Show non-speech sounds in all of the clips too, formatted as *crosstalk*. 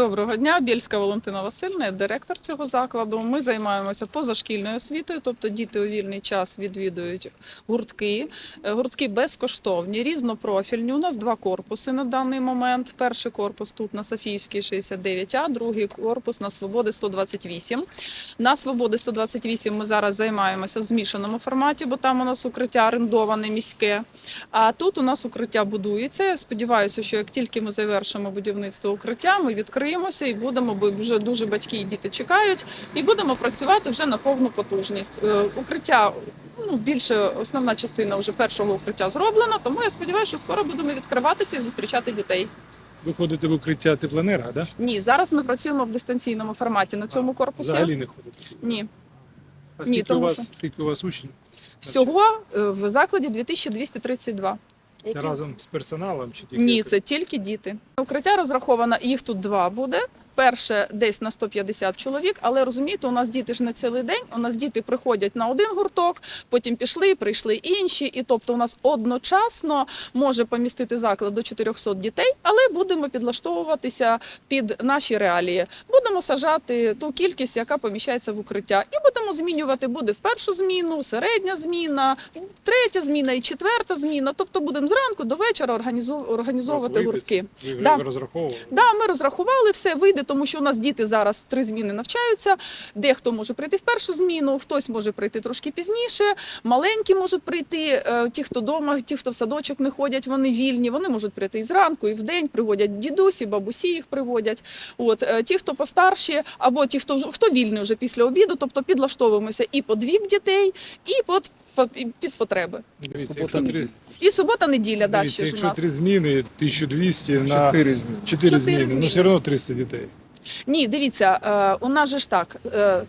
Доброго дня, Бєльська Валентина Васильівна, я директор цього закладу. Ми займаємося позашкільною освітою, тобто діти у вільний час відвідують гуртки. Е, Гуртки безкоштовні, різнопрофільні. У нас два корпуси на даний момент. Перший корпус тут на Софійській 69А, другий корпус на Свободи 128. На Свободи 128 ми зараз займаємося в змішаному форматі, бо там у нас укриття орендоване міське. А тут у нас укриття будується. Я сподіваюся, що як тільки ми завершимо будівництво укриття, ми відкриємося і будемо, бо вже дуже батьки і діти чекають, і будемо працювати вже на повну потужність. Е, Укриття. Ну, більше основна частина вже першого укриття зроблена, тому я сподіваюся, що скоро будемо відкриватися і зустрічати дітей. Ви ходите в укриття теплоенерго, да? Ні, зараз ми працюємо в дистанційному форматі на цьому корпусі. Взагалі не ходите. Ні, А скільки, тому у вас, що- скільки у вас учнів? всього е, в закладі 2232. Це разом з персоналом чи тільки? Ні, це тільки діти. Укриття розраховано, їх тут два буде. Перше десь на 150 чоловік, але розумієте, у нас діти ж не цілий день. У нас діти приходять на один гурток, потім пішли, прийшли інші. І тобто, у нас одночасно може помістити заклад до 400 дітей, але будемо підлаштовуватися під наші реалії. Будемо сажати ту кількість, яка поміщається в укриття, і будемо змінювати. Буде в першу зміну, середня зміна, третя зміна і четверта зміна. Тобто будемо зранку до вечора організов- організовувати гуртки. Да. розраховували? Да, ми розрахували все, вийде, тому що у нас діти зараз три зміни навчаються. Дехто може прийти в першу зміну, хтось може прийти трошки пізніше. Маленькі можуть прийти. е, Ті, хто вдома, ті, хто в садочок не ходять, вони вільні. Вони можуть прийти і зранку, і вдень. Приводять дідусі, бабусі їх приводять. От е, ті, хто постарші, або ті, хто хто вільний вже після обіду, тобто підлаштовуємося і під вік дітей, і під, під, потреби. Дивіться, Субота, три, І субота, неділя, да, дивіться, ще ж у якщо нас. три зміни, 1200 на Чотири зміни. 4 Чотири зміни, зміни. ну все одно 300 дітей. Ні, дивіться, е, у нас же ж так. Е,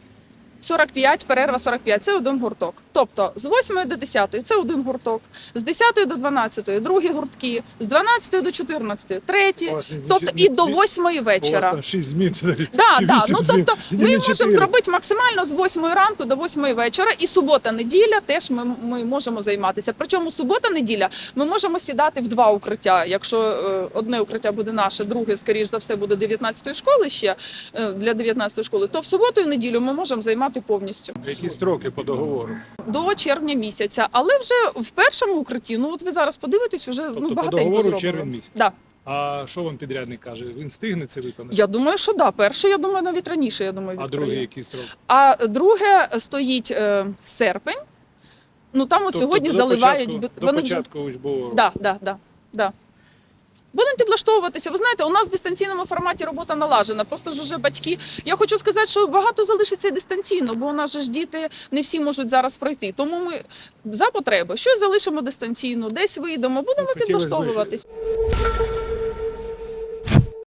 45, перерва 45 це один гурток. Тобто з 8 до 10 це один гурток, з 10 до 12 другі гуртки, з 12 до 14 треті, тобто і до не- 8 У вас вечора. там 6 змін. *laughs* Да, да. Ну тобто ми можемо зробити максимально з 8 ранку до 8 вечора, і субота, неділя теж ми, ми можемо займатися. Причому субота, неділя ми можемо сідати в два укриття. Якщо е, одне укриття буде наше, друге, скоріш за все, буде 19 школи ще е, для 19 школи, то в суботу і неділю ми можемо займати повністю Які строки по договору? До червня місяця. Але вже в першому укритті, ну от ви зараз подивитесь, вже Тобто ну по договору червень місяць. Да. А що вам підрядник каже? Він встигне це виконати? Я думаю, що да. Перший, я думаю, навіть раніше. Я думаю, А відкриє. другий який строк? А друге стоїть е, серпень. Ну там от Тобто сьогодні до заливають. початку, бу- до початку учбового да, да, да, да. Будемо підлаштовуватися. Ви знаєте, у нас в дистанційному форматі робота налажена. Просто ж уже батьки. Я хочу сказати, що багато залишиться дистанційно, бо у нас же ж діти не всі можуть зараз пройти. Тому ми за потреби щось залишимо дистанційно, десь вийдемо, будемо Ну, підлаштовуватись.